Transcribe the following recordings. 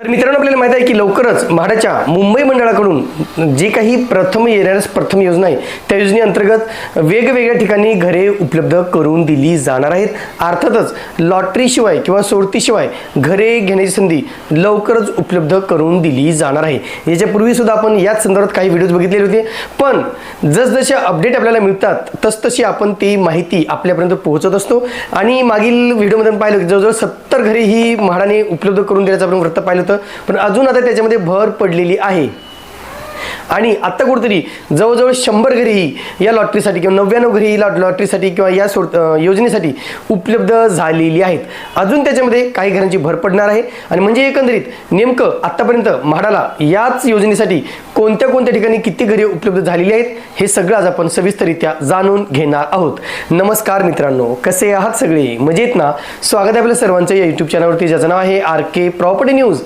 तर मित्रांनो आपल्याला माहीत आहे की लवकरच म्हाडाच्या मुंबई मंडळाकडून जी काही प्रथम येणाऱ्या प्रथम योजना आहे त्या योजनेअंतर्गत वेगवेगळ्या ठिकाणी घरे उपलब्ध करून दिली जाणार आहेत. अर्थातच लॉटरीशिवाय किंवा सोडतीशिवाय घरे घेण्याची संधी लवकरच उपलब्ध करून दिली जाणार आहे. याच्यापूर्वी सुद्धा आपण याच संदर्भात काही व्हिडिओज बघितलेले होते. पण जसजसे अपडेट आपल्याला मिळतात तसतशी आपण ती माहिती आपल्यापर्यंत पोहोचत असतो. आणि मागील व्हिडिओमध्ये पाहिलं की जवळजवळ सत्तर घरे ही म्हाडाने उपलब्ध करून देण्याचं आपण वृत्त पाहिलं होतं. पण अजून आता त्याच्यामध्ये भर पडलेली आहे. आणि आत्ता कुठेतरी जवळजवळ शंभर घरीही या लॉटरीसाठी किंवा नव्याण्णव घरीही लॉट लॉटरीसाठी किंवा या सोड योजनेसाठी उपलब्ध झालेली आहेत. अजून त्याच्यामध्ये काही घरांची भर पडणार आहे. आणि म्हणजे एकंदरीत नेमकं आत्तापर्यंत म्हाडाला याच योजनेसाठी कोणत्या कोणत्या ठिकाणी किती घरे उपलब्ध झालेली आहेत हे सगळं आज आपण सविस्तररित्या जाणून घेणार आहोत. नमस्कार मित्रांनो कसे आहात सगळे? मजेत ना? स्वागत आहे आपल्या सर्वांचं या युट्यूब चॅनलवरती ज्याचं नाव आहे आर के प्रॉपर्टी न्यूज.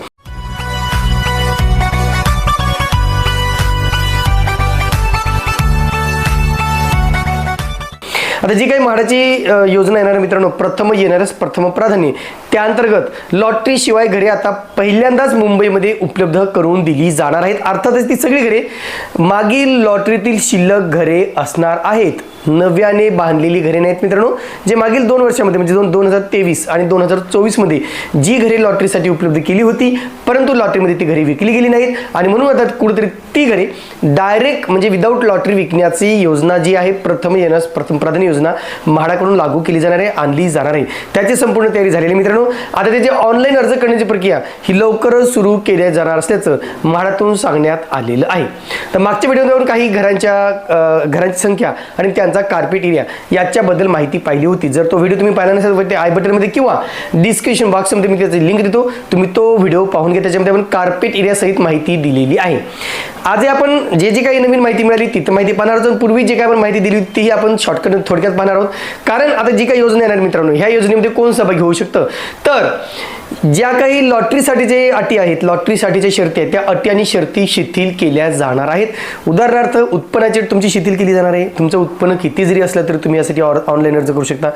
आता जी काही म्हाडाची योजना येणार मित्रांनो प्रथम येणारच प्रथम प्राधान्य. त्या अंतर्गत लॉटरी शिवाय घरे आता पहिल्यांदाच मुंबईमध्ये उपलब्ध करून दिली जाणार आहेत. अर्थातच ती सगळी घरे मागील लॉटरीतील शिल्लक घरे असणार आहेत. नव्याने बांधलेली घरे नाहीत मित्रांनो जे मागील दोन वर्षामध्ये म्हणजे दोन दोन हजार तेवीस आणि दोन हजार चोवीसमध्ये जी घरे लॉटरीसाठी उपलब्ध केली होती परंतु लॉटरीमध्ये ती घरे विकली गेली नाहीत. आणि म्हणून आता कुठेतरी ती घरे डायरेक्ट म्हणजे विदाऊट लॉटरी विकण्याची योजना जी आहे प्रथम येण्यास प्रथम प्राधान्य योजना म्हाडाकडून लागू केली जाणार आहे आणली जाणार आहे. त्याची संपूर्ण तयारी झालेली मित्रांनो. मित्रांनो आता त्याची ऑनलाईन अर्ज करण्याची प्रक्रिया ही लवकरच सुरू केल्या जाणार असल्याचं म्हाडातून सांगण्यात आलेलं आहे. तर मागच्या व्हिडिओमध्ये काही घरांच्या घरांची संख्या आणि त्यांचा कार्पेट एरिया याच्याबद्दल माहिती पाहिली होती. जर तो व्हिडिओ तुम्ही पाहिला नसेल तर ते आय बटनमध्ये किंवा डिस्क्रिप्शन बॉक्समध्ये मी त्याची लिंक देतो. तुम्ही तो व्हिडिओ पाहून घ्या. त्याच्यामध्ये आपण कार्पेट एरिया सहित माहिती दिलेली आहे. आज आपण जे जे काही नवीन माहिती मिळाली तिथं माहिती पाहणार आहोत. पूर्वी जे काही आपण माहिती दिली होती तीही आपण शॉर्टकट थोडक्यात पाहणार आहोत. कारण आता जी काही योजना येणार मित्रांनो ह्या योजनेमध्ये कोण सहभागी होऊ शकतं? तर ज्या काही लॉटरीसाठी जे अटी आहेत लॉटरीसाठीच्या शर्ती आहेत त्या अटी आणि शर्ती शिथिल केल्या जाणार आहेत. उदाहरणार्थ उत्पन्नाची तुमची शिथिल केली जाणार आहे. तुमचं उत्पन्न किती जरी असलं तरी तुम्ही यासाठी ऑनलाईन अर्ज करू शकता.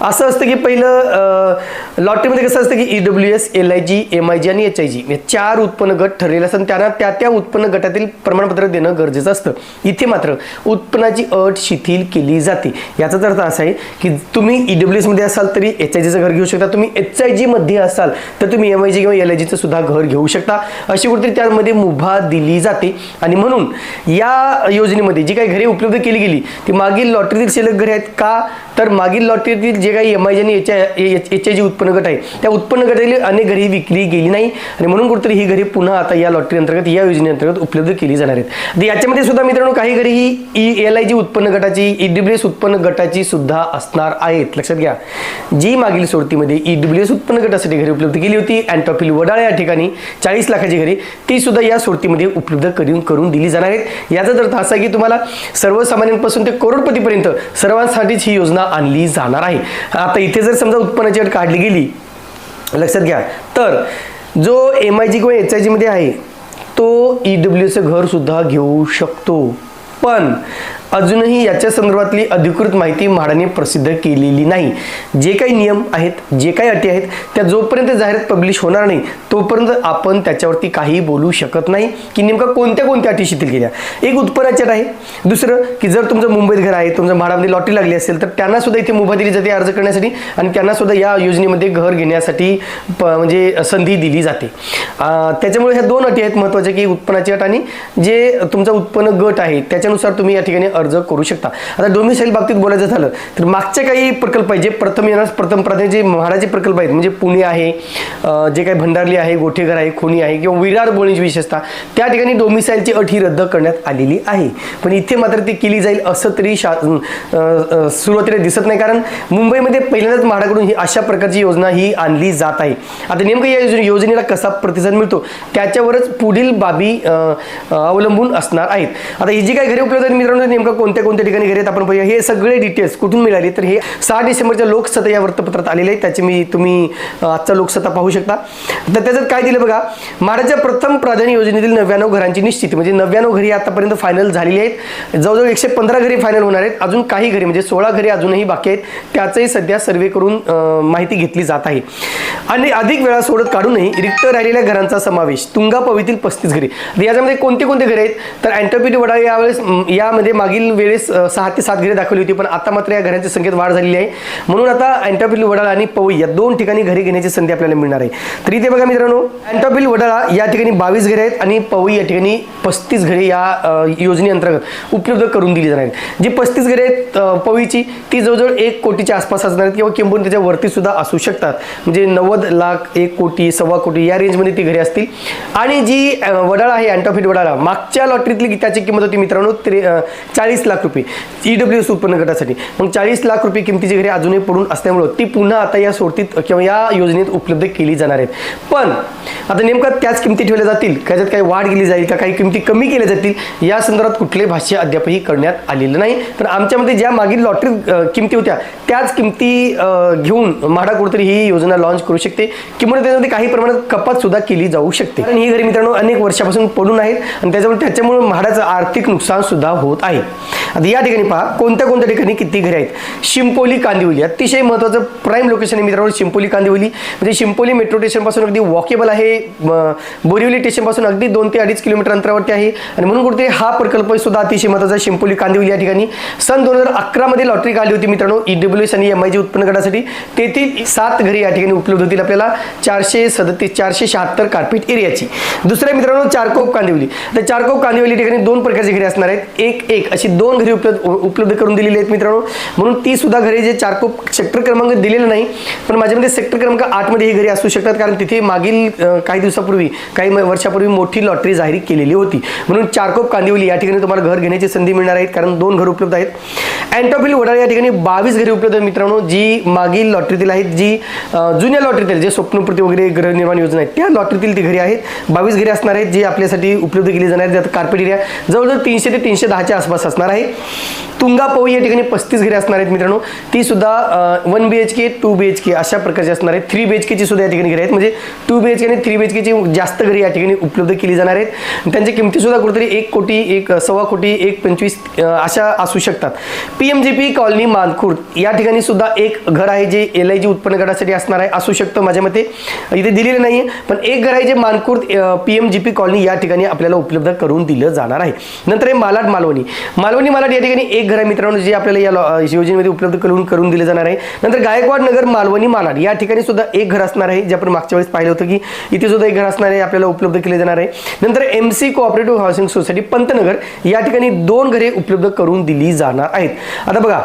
असं असतं की पहिलं लॉटरीमध्ये कसं असतं की E W S L I G M I G आणि एच आय जी या चार उत्पन्न गट ठरलेले असतात त्यांना त्या त्या उत्पन्न गटातील प्रमाणपत्र देणं गरजेचं असतं. इथे मात्र उत्पन्नाची अट शिथिल केली जाते. याचाच अर्थ असा आहे की तुम्ही ई डब्ल्यू एसमध्ये असाल तरी एच आय जीचं घर घेऊ शकता. तुम्ही एच आय जीमध्ये असाल तर तुम्ही एम आय जी किंवा एल आय जीचं सुद्धा घर घेऊ शकता. अशी कुठेतरी त्यामध्ये मुभा दिली जाते. आणि म्हणून या योजनेमध्ये जी काही घरे उपलब्ध केली गेली ती मागील लॉटरीतील शिल्लक घरे आहेत का? तर मागील लॉटरीतील जे काही एम आय जी आणि H I H I G उत्पन्न गट आहे त्या उत्पन्न गटातील अनेक घरे विकली गेली नाही. आणि म्हणून कुठेतरी ही घरे पुन्हा आता या लॉटरी अंतर्गत या योजनेअंतर्गत उपलब्ध केली जाणार आहेत. याच्यामध्ये सुद्धा मित्रांनो काही घरे ही ई एल आय जी उत्पन्न गटाची ई डब्ल्यू एस उत्पन्न गटाची सुद्धा असणार आहेत. लक्षात घ्या. जी मागील सोडतीमध्ये ई डब्ल्यू एस उत्पन्न गटासाठी घरे उपलब्ध केली होती. अँटॉपिल वडाळा या ठिकाणी चाळीस लाखाची घरे ती सुद्धा या सोडतीमध्ये उपलब्ध करून करून दिली जाणार आहेत. याचाच अर्थ असा की तुम्हाला सर्वसामान्यांपासून ते करोडपतीपर्यंत सर्वांसाठीच ही योजना आणली जाणार आहे. आता इथे जर समजा उत्पन्नाची अट काढली गेली लक्षात घ्या. तर जो एम आय जी किंवा एच आय जीमध्ये आहे तो ई डब्ल्यूचं घरसुद्धा घेऊ शकतो. पण अजूनही याच्या संदर्भातली अधिकृत माहिती म्हाडाने प्रसिद्ध केलेली नाही. जे काही नियम आहेत जे काही अटी आहेत त्या जोपर्यंत जाहिरात पब्लिश होणार नाही तोपर्यंत आपण त्याच्यावरती काही बोलू शकत नाही की नेमका कोणत्या कोणत्या अटी शिथिल केल्या. एक उत्पन्नाची अट आहे. दुसरं की जर तुमचं मुंबईत घर आहे तुमचं म्हाडामध्ये लॉटरी लागली असेल तर त्यांना सुद्धा इथे मुभा दिली जाते अर्ज करण्यासाठी आणि त्यांना सुद्धा या योजनेमध्ये घर घेण्यासाठी प म्हणजे संधी दिली जाते. त्याच्यामुळे ह्या दोन अटी आहेत महत्त्वाच्या की उत्पन्नाची अट आणि जे तुमचं उत्पन्न गट आहे त्याच्यानुसार तुम्ही या ठिकाणी अर्ज करू शकता. आता डोमिसाईल बाबतीत बोलायचं झालं तर मागचे काही प्रकल्प आहेत जे प्रथम येणार प्रथम प्राधान्य जे म्हाडाचे प्रकल्प आहेत म्हणजे पुणे आहे जे काही भंडारली आहे गोठेघर आहे खोणी आहे किंवा विरार बोळीची विशेषतः त्या ठिकाणी डोमिसाईलची अट ही रद्द करण्यात आलेली आहे. पण इथे मात्र ती केली जाईल असं तरी शा सुरुवातीला दिसत नाही कारण मुंबईमध्ये पहिल्यांदाच म्हाडाकडून ही अशा प्रकारची योजना ही आणली जात आहे. आता नेमकं या योजने योजनेला कसा प्रतिसाद मिळतो त्याच्यावरच पुढील बाबी अवलंबून असणार आहेत. आता ही जी काही घरी उपलब्ध मित्रांनो नेमकं नेमकं कोणत्या कोणत्या ठिकाणी घेत आपण पाहूया. हे सगळे डिटेल्स कुठून मिळाले? तर हे सहा डिसेंबरच्या लोकसत्ता या वृत्तपत्रात आलेले आहेत. त्याचे मी तुम्ही आजचा लोकसत्ता पाहू शकता. तर त्याच्यात काय दिलं बघा महाराजच्या प्रथम प्राधान्य योजनेतील नव्याण्णव घरांची निश्चिती म्हणजे नव्याण्णव घरी आतापर्यंत फायनल झालेली आहेत. जवळजवळ एकशे पंधरा घरी फायनल होणार आहेत. अजून काही घरी म्हणजे सोळा घरी अजूनही बाकी आहेत. त्याचंही सध्या सर्वे करून माहिती घेतली जात आहे. आणि अधिक वेळा सोडत काढूनही रिक्त राहिलेल्या घरांचा समावेश तुंगा तुंगापवीतील पस्तीस घरी. याच्यामध्ये कोणते कोणते घरे आहेत? तर अँटोपिटी वडा यावेळेस यामध्ये मागील वेळेस सहा ते सात घरे दाखवली होती पण आता मात्र या घरांच्या संख्येत वाढ झालेली आहे. म्हणून आता अँटॉपिल वडाळा आणि पवई या दोन ठिकाणी घरे घेण्याची संधी आपल्याला मिळणार आहे. तर इथे बघा मित्रांनो अँटोपिल वडाळा या ठिकाणी बावीस घरे आहेत आणि पवई या ठिकाणी पस्तीस घरे या योजनेअंतर्गत उपलब्ध करून दिली जाणार आहेत. जी पस्तीस घरे आहेत पवईची ती जवळजवळ एक कोटीच्या आसपास असणार आहेत किंवा किंबहुना त्याच्या वरती सुद्धा असू शकतात. म्हणजे नव्वद लाख एक कोटी सव्वा कोटी या रेंजमध्ये ती घरे असतील. आणि जी वडाळा आहे अँटोफिट वडाळा मागच्या लॉटरीतली त्याची किंमत होती मित्रांनो त्रे चाळीस चाळीस लाख रुपये ई डब्ल्यू एस उत्पन्न गटासाठी. मग चाळीस लाख रुपये किमतीची घरे अजूनही पडून असल्यामुळं ती पुन्हा आता या सोडतीत किंवा या योजनेत उपलब्ध केली जाणार आहेत. पण आता नेमकं त्याच किमती ठेवल्या जातील त्याच्यात काही वाढ केली जाईल का काही किमती कमी केल्या जातील या संदर्भात कुठले भाष्य अद्यापही करण्यात आलेलं नाही. तर आमच्यामध्ये ज्या मागील लॉटरी किमती होत्या त्याच किमती घेऊन म्हाडा कुठेतरी ही योजना लॉन्च करू शकते. किंवा त्याच्यामध्ये काही प्रमाणात कपात सुद्धा केली जाऊ शकते. कारण ही घरी मित्रांनो अनेक वर्षापासून पडून आहेत आणि त्याच्यामुळे त्याच्यामुळे म्हाडाचं आर्थिक नुकसान सुद्धा होत आहे. आता या ठिकाणी पहा कोणत्या कोणत्या ठिकाणी किती घरे आहेत? शिंपोली कांदिवली अतिशय महत्त्वाचं प्राईम लोकेशन आहे मित्रांनो शिंपोली कांदिवली. म्हणजे शिंपोली मेट्रो स्टेशनपासून अगदी वॉकेबल आहे. बोरिवली स्टेशनपासून अगदी दोन ते अडीच किलोमीटर अंतरावरती आहे. आणि म्हणून कुठेतरी हा प्रकल्प सुद्धा अतिशय महत्त्वाचा शिंपोली कांदिवली या ठिकाणी. सन दोन हजार अकरामध्ये लॉटरी काढली होती मित्रांनो ई डब्ल्यू एस आणि एम आय जी उत्पन्न गटासाठी तेथील सात घरे या ठिकाणी उपलब्ध होतील आपल्याला चारशे सदतीस चारशे शहात्तर कार्पेट एरियाची. दुसऱ्या मित्रांनो चारकोप कांदिवली. तर चारकोप कांदिवली ठिकाणी दोन प्रकारचे घरे असणार आहेत. एक एक अशी दोन घरे उपलब्ध उपलब्ध करून दिलेली आहेत मित्रांनो. म्हणून ती सुद्धा घरे जे चारकोप सेक्टर क्रमांक दिलेलं नाही पण माझ्यामध्ये सेक्टर क्रमांक आठमध्ये ही घरे असू शकतात. कारण तिथे मागील काही दिवसापूर्वी काही वर्षापूर्वी मोठी लॉटरी जाहीर केलेली होती. म्हणून चारकोप कांदिवली या ठिकाणी तुम्हाला घर घेण्याची संधी मिळणार आहेत. कारण दोन घर उपलब्ध आहेत. अँटॉपिल वडाळ या ठिकाणी बावीस घरे उपलब्ध आहेत मित्रांनो जी मागील लॉटरीतील आहेत जी जुन्या लॉटरीतील जे स्वप्नपूर्ती वगैरे गृहनिर्माण योजना आहेत त्या लॉटरीतील ती घरी आहेत. बावीस घरी असणार आहेत जी आपल्यासाठी उपलब्ध केली जाणार आहेत. ज्यात कार्पेट एरिया जवळजवळ तीनशे ते तीनशे दहाच्या आसपास असणार आहे. तुंगा पवई या ठिकाणी पस्तीस घरे असणार आहेत मित्रांनो. ती सुद्धा one B H K two B H K अशा प्रकारची असणार आहेत. थ्री बी एच केची सुद्धा या ठिकाणी घरे आहेत. म्हणजे टू बी एच के आणि थ्री बी एच केची जास्त घरे या ठिकाणी उपलब्ध केली जाणार आहेत. त्यांच्या किमती सुद्धा कुठेतरी एक कोटी एक सव्वा कोटी एक पंचवीस अशा असू शकतात. P M G P colony Mankhurd या ठिकाणी सुद्धा एक घर आहे जे एल आय जी उत्पन्न गटासाठी असणार आहे. असू शकतं माझ्या मते. इथे दिलेलं नाही पण एक घर आहे जे Mankhurd P M G P colony या ठिकाणी आपल्याला उपलब्ध करून दिलं जाणार आहे. नंतर आहे मालाड मालवणी. मालवणी मालाड या ठिकाणी एक घर आहे. मित्रांनो जे आपल्याला या योजनेमध्ये उपलब्ध करून करून दिलं जाणार आहे. नंतर गायकवाड नगर मालवणी मालाड या ठिकाणी सुद्धा एक घर असणार आहे जे आपण मागच्या वेळेस पाहिलं होतं की इथे सुद्धा एक घर असणार आहे आपल्याला उपलब्ध केले जाणार आहे. नंतर M C cooperative housing society Pantnagar या ठिकाणी दोन घरे उपलब्ध करून दिली जाणार आहेत. आता बघा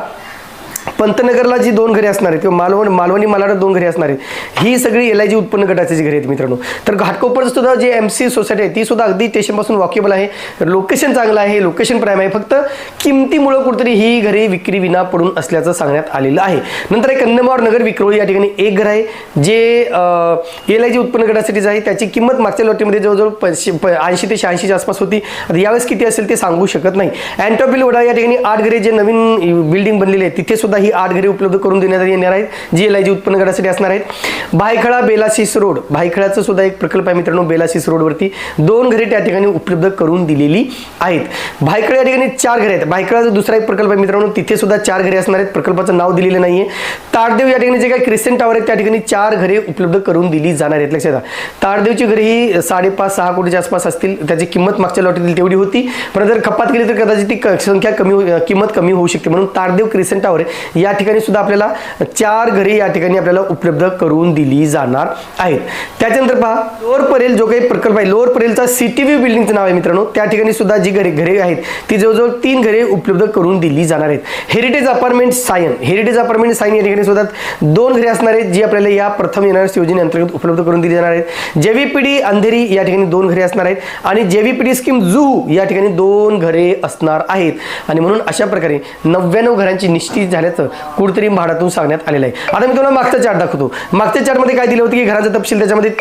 पंतनगरला जी दोन घरे असणार आहेत किंवा मालवण मालवणी मालाड दोन घरे असणार आहेत ही सगळी एल आय जी उत्पन्न गटाची जी घरे आहेत मित्रांनो. तर घाटकोपर सुद्धा जे एम सी सोसायटी आहे ती सुद्धा अगदी स्टेशनपासून वॉकेबल आहे. लोकेशन चांगलं आहे लोकेशन प्राईम आहे. फक्त किमतीमुळं कुठेतरी ही घरे विक्री विना पडून असल्याचं सांगण्यात आलेलं आहे. नंतर एक कन्नमावर नगर विक्रोळी या ठिकाणी एक घर आहे जे एल आय जी उत्पन्न गटासाठीच आहे. त्याची किंमत मागच्या लॉटरीमध्ये जवळजवळ ऐंशी ते शहाऐंशीच्या आसपास होती. आता यावेळेस किती असेल ते सांगू शकत नाही. अँटॉपिल वडा या ठिकाणी आठ घरे जे नवीन बिल्डिंग बनलेली आहे तिथे सुद्धा ही आठ घरे उपलब्ध करून देण्यात येणार आहेत जी एल आय जी उत्पन्न गटासाठी असणार आहेत. भायखळा बेलाशीस रोड भायखळाचं सुद्धा एक प्रकल्प आहे मित्रांनो बेलाशीस रोडवरती दोन घरे त्या ठिकाणी उपलब्ध करून दिलेली आहेत. भायखळा या ठिकाणी चार घरे आहेत. भायखळाचा दुसरा एक प्रकल्प आहे मित्रांनो तिथे सुद्धा चार घरे असणार आहेत. प्रकल्पाचं नाव दिलेलं नाहीये. ताडदेव या ठिकाणी जे काही क्रिस्टन टावर आहेत त्या ठिकाणी चार घरे उपलब्ध करून दिली जाणार आहेत. लक्षात ताडदेवची घरे ही साडेपाच सहा कोटीच्या आसपास असतील. त्याची किंमत मागच्या लॉटरीतील तेवढी होती. पण जर कपात केली तर कदाचित ती संख्या कमी किंमत कमी होऊ शकते. म्हणून ताडदेव क्रिसेंट टावर या ठिकाणी सुद्धा आपल्याला चार घरे या ठिकाणी आपल्याला उपलब्ध करून दिली जाणार आहेत. त्याच्यानंतर पहा लोअर परेल जो काही प्रकल्प आहे लोअर परेलचा सिटी व्ह्यू बिल्डिंगचं नाव आहे मित्रांनो. त्या ठिकाणी सुद्धा जी घरे घरे आहेत ती जवळजवळ तीन घरे उपलब्ध करून दिली जाणार आहेत. Heritage apartment Sion heritage apartment Sion या ठिकाणी सुद्धा दोन घरे असणार आहेत जी आपल्याला या प्रथम येणाऱ्या योजनेअंतर्गत उपलब्ध करून दिली जाणार आहेत. जेव्हीपीडी अंधेरी या ठिकाणी दोन घरे असणार आहेत आणि जेव्हीपीडी स्कीम जुहू या ठिकाणी दोन घरे असणार आहेत. आणि म्हणून अशा प्रकारे नव्याण्णव घरांची निश्चित झाल्याचं असं कुठेतरी म्हाडातून सांगण्यात आलेलं आहे. आता मी तुम्हाला मागचा चार्ट दाखवतो. मागच्या चार्टमध्ये काय दिलं होतं की घराचं तपशील त्याच्यामध्ये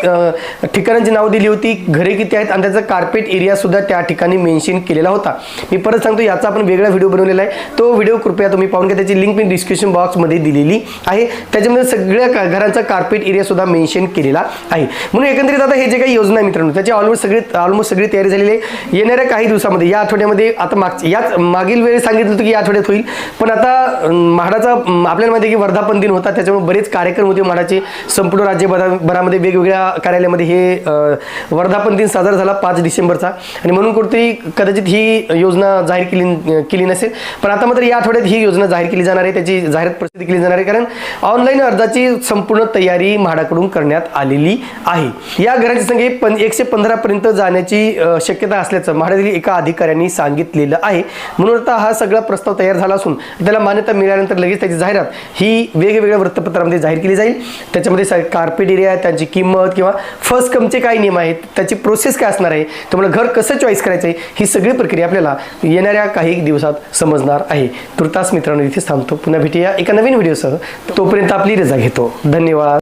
ठिकाणांची नाव दिली होती घरे किती आहेत आणि त्याचा कार्पेट एरिया सुद्धा त्या ठिकाणी मेन्शन केलेला होता. मी परत सांगतो याचा आपण वेगळा व्हिडिओ बनवलेला आहे. तो व्हिडिओ कृपया तुम्ही पाहून घ्या. त्याची लिंक मी डिस्क्रिप्शन बॉक्समध्ये दिलेली आहे. त्याच्यामध्ये सगळ्या घरांचा कार्पेट एरिया सुद्धा मेन्शन केलेला आहे. म्हणून एकंदरीत आता हे जे काही योजना आहे मित्रांनो त्याची ऑलमोस्ट सगळी ऑलमोस्ट सगळी तयारी झालेली आहे. येणाऱ्या काही दिवसामध्ये या आठवड्यामध्ये आता मागच्या याच मागील वेळी सांगितलं होतं की या आठवड्यात होईल. पण आता अं, म्हाडाचा आपल्याला माहिती आहे की वर्धापन दिन होता त्याच्यामुळे बरेच कार्यक्रम होते म्हाडाचे संपूर्ण राज्यभरामध्ये वेगवेगळ्या कार्यालयामध्ये हे वर्धापन दिन साजरा झाला पाच डिसेंबरचा. आणि म्हणून कुठेतरी कदाचित ही योजना जाहीर केली केली नसेल. पण आता मात्र या आठवड्यात ही योजना जाहीर केली जाणार आहे त्याची जाहिरात प्रसिद्ध केली जाणार आहे. कारण ऑनलाईन अर्जाची संपूर्ण तयारी म्हाडाकडून करण्यात आलेली आहे. या घरांची संख्या पण एकशे पंधरापर्यंत जाण्याची शक्यता असल्याचं म्हाडातील एका अधिकाऱ्यांनी सांगितलेलं आहे. म्हणून आता हा सगळा प्रस्ताव तयार झाला असून त्याला मान्यता मिळाल्यानंतर लगेच त्याची जाहिरात ही वेगवेगळ्या वृत्तपत्रामध्ये जाहीर केली जाईल. त्याच्यामध्ये कार्पेट एरिया त्यांची किंमत किंवा फर्स्ट कमचे काय नियम आहेत त्याची प्रोसेस काय असणार आहे तुम्हाला घर कसं चॉईस करायचं आहे ही सगळी प्रक्रिया आपल्याला येणाऱ्या काही दिवसात समजणार आहे. तुर्तास मित्रांनो इथेच थांबतो. पुन्हा भेटूया एका नवीन व्हिडिओसह तोपर्यंत आपली रजा घेतो. धन्यवाद.